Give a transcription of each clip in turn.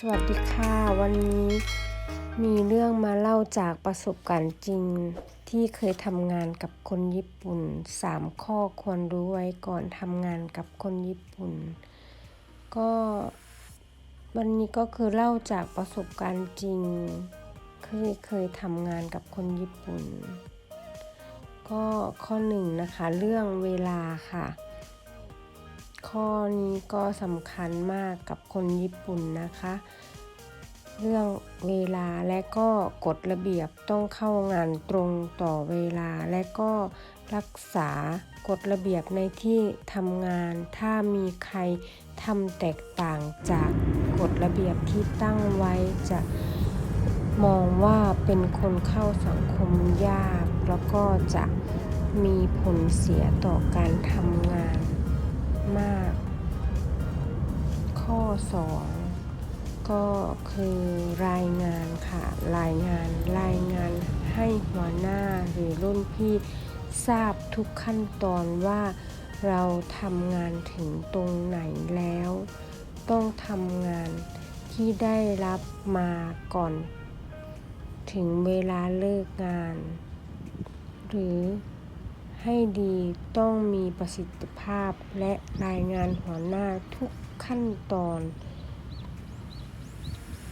สวัสดีค่ะ วันนี้มีเรื่องมาเล่าจากประสบการณ์จริงที่เคยทำงานกับคนญี่ปุ่น 3 ข้อควรรู้ไว้ก่อนทำงานกับคนญี่ปุ่น ก็วันนี้ก็คือเล่าจากประสบการณ์จริงคือเคยทำงานกับคนญี่ปุ่น ก็ข้อหนึ่งนะคะ เรื่องเวลาค่ะ ข้อนี้ก็สำคัญมากกับคนญี่ปุ่นนะคะ เรื่องเวลาและก็กฎระเบียบต้องเข้างานตรงต่อเวลาและก็รักษากฎระเบียบในที่ทำงาน ถ้ามีใครทำแตกต่างจากกฎระเบียบที่ตั้งไว้จะมองว่าเป็นคนเข้าสังคมยาก แล้วก็จะมีผลเสียต่อการทำงาน 2 ก็คือรายงานค่ะ รายงานรายงานให้หัวหน้าหรือรุ่นพี่ทราบทุกขั้นตอนว่าเราทำงานถึงตรงไหนแล้ว ต้องทำงานที่ได้รับมาก่อน ถึงเวลาเลิกงาน หรือ ให้ดีต้องมีประสิทธิภาพและรายงานหัวหน้าทุกขั้นตอน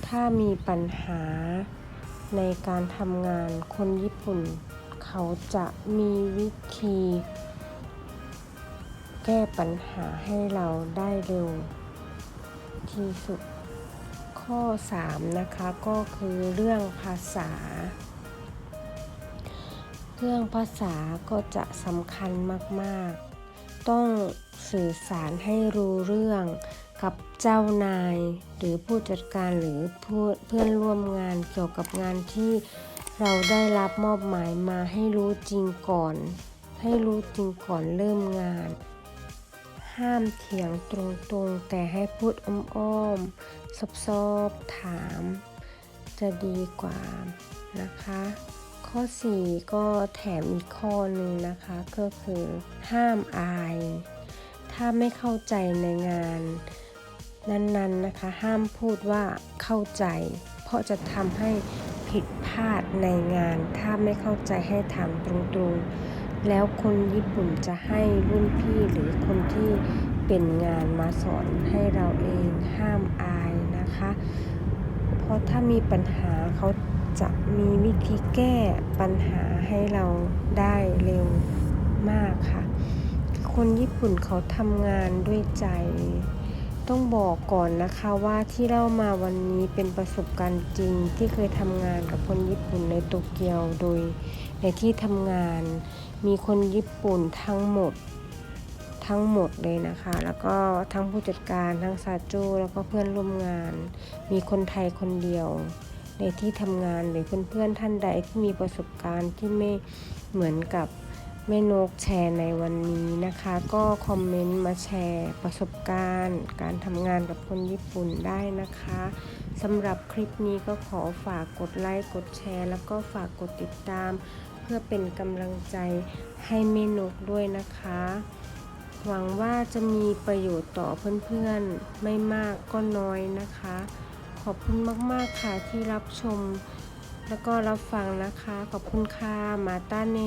ถ้ามีปัญหาในการทำงานคนญี่ปุ่น เขาจะมีวิธี แก้ปัญหาให้เราได้เร็วที่สุดข้อ 3 นะคะ ก็คือเรื่องภาษา รื่องภาษาก็จะสำคัญมาก ๆ ต้องสื่อสารให้รู้เรื่องกับเจ้านาย หรือผู้จัดการหรือเพื่อนร่วมงานเกี่ยวกับงานที่เราได้รับมอบหมายมาให้รู้จริงก่อน ให้รู้จริงก่อนเริ่มงาน ห้ามเถียงตรงๆ แต่ให้พูดอ้อมๆซอบๆถาม จะดีกว่านะคะ ข้อ 4 ก็แถมอีกข้อหนึ่งนะคะก็คือห้ามอาย ถ้าไม่เข้าใจในงานนั้นๆนะคะ ห้ามพูดว่าเข้าใจ เพราะจะทำให้ผิดพลาดในงาน ถ้าไม่เข้าใจให้ถามตรงๆ แล้วคนญี่ปุ่นจะให้รุ่นพี่หรือคนที่เป็นงานมาสอนให้เราเองห้ามอายนะคะ เพราะถ้ามีปัญหาเขา จะมีวิธีแก้ปัญหาให้เราได้เร็วมากค่ะ คนญี่ปุ่นเขาทำงานด้วยใจ ต้องบอกก่อนนะคะว่าที่เล่ามาวันนี้เป็นประสบการณ์จริงที่เคยทำงานกับคนญี่ปุ่นในโตเกียวโดยในที่ทำงานมีคนญี่ปุ่นทั้งหมดทั้งหมดเลยนะคะ แล้วก็ทั้งผู้จัดการทั้งซาโจแล้วก็เพื่อนร่วมงาน มีคนไทยคนเดียว ในที่ทำงานหรือเพื่อนๆท่านใดที่มีประสบการณ์ที่ไม่เหมือนกับแม่นกแชร์ในวันนี้นะคะ ก็คอมเมนต์มาแชร์ประสบการณ์ การทำงานกับคนญี่ปุ่นได้นะคะสำหรับคลิปนี้ก็ขอฝากกดไลค์กดแชร์ แล้วก็ฝากกดติดตาม เพื่อเป็นกำลังใจให้แม่นกด้วยนะคะ หวังว่าจะมีประโยชน์ต่อเพื่อนๆ ไม่มากก็น้อยนะคะ ขอบคุณมาก ๆ ค่ะที่รับชม แล้วก็รับฟังนะคะ ขอบคุณค่ะ มาตาเน